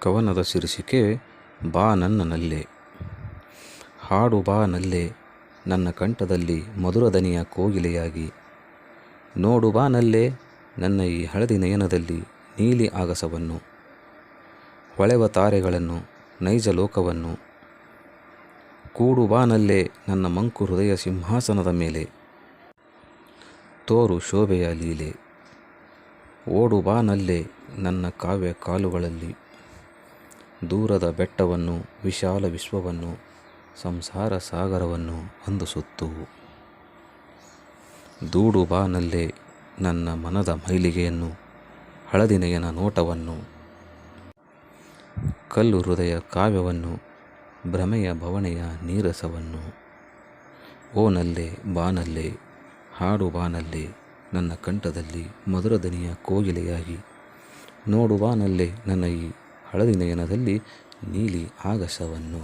ಕವನದ ಶೀರ್ಷಿಕೆ ಬಾ ನನ್ನ ನಲ್ಲೆ. ಹಾಡು ಬಾ ನಲ್ಲೆ, ನನ್ನ ಕಂಠದಲ್ಲಿ ಮಧುರ ದನಿಯ ಕೋಗಿಲೆಯಾಗಿ. ನೋಡು ಬಾ ನಲ್ಲೆ, ನನ್ನ ಈ ಹಳದಿ ನಯನದಲ್ಲಿ ನೀಲಿ ಆಗಸವನ್ನು. ಹೊಳೆವ ತಾರೆಗಳನ್ನು, ನೈಜ ಲೋಕವನ್ನು. ಕೂಡು ಬಾ ನಲ್ಲೆ, ನನ್ನ ಮಂಕು ಹೃದಯ ಸಿಂಹಾಸನದ ಮೇಲೆ. ತೋರು ಶೋಭೆಯ ಲೀಲೆ. ಓಡು ಬಾ ನಲ್ಲೆ, ನನ್ನ ಕಾವ್ಯ ಕಾಲುಗಳಲ್ಲಿ. ದೂರದ ಬೆಟ್ಟವನ್ನು, ವಿಶಾಲ ವಿಶ್ವವನ್ನು, ಸಂಸಾರ ಸಾಗರವನ್ನು ಸುತ್ತು. ದೂಡು ಬಾನಲ್ಲೇ ನನ್ನ ಮನದ ಮೈಲಿಗೆಯನ್ನು, ಹಳದಿನೆಯನ ನೋಟವನ್ನು, ಕಲ್ಲು ಹೃದಯ ಕಾವ್ಯವನ್ನು, ಭ್ರಮೆಯ ಭವಣೆಯ ನೀರಸವನ್ನು. ಓನಲ್ಲೇ ಬಾನಲ್ಲೇ ಬಾನಲ್ಲೆ, ಹಾಡು ಬಾನಲ್ಲೇ, ನನ್ನ ಕಂಠದಲ್ಲಿ ಮಧುರದನಿಯ ಕೋಗಿಲೆಯಾಗಿ. ನೋಡುವಾನಲ್ಲೇ ನನ್ನ ಈ ಹಳದಿ ನಯನದಲ್ಲಿ ನೀಲಿ ಆಗಸವನ್ನು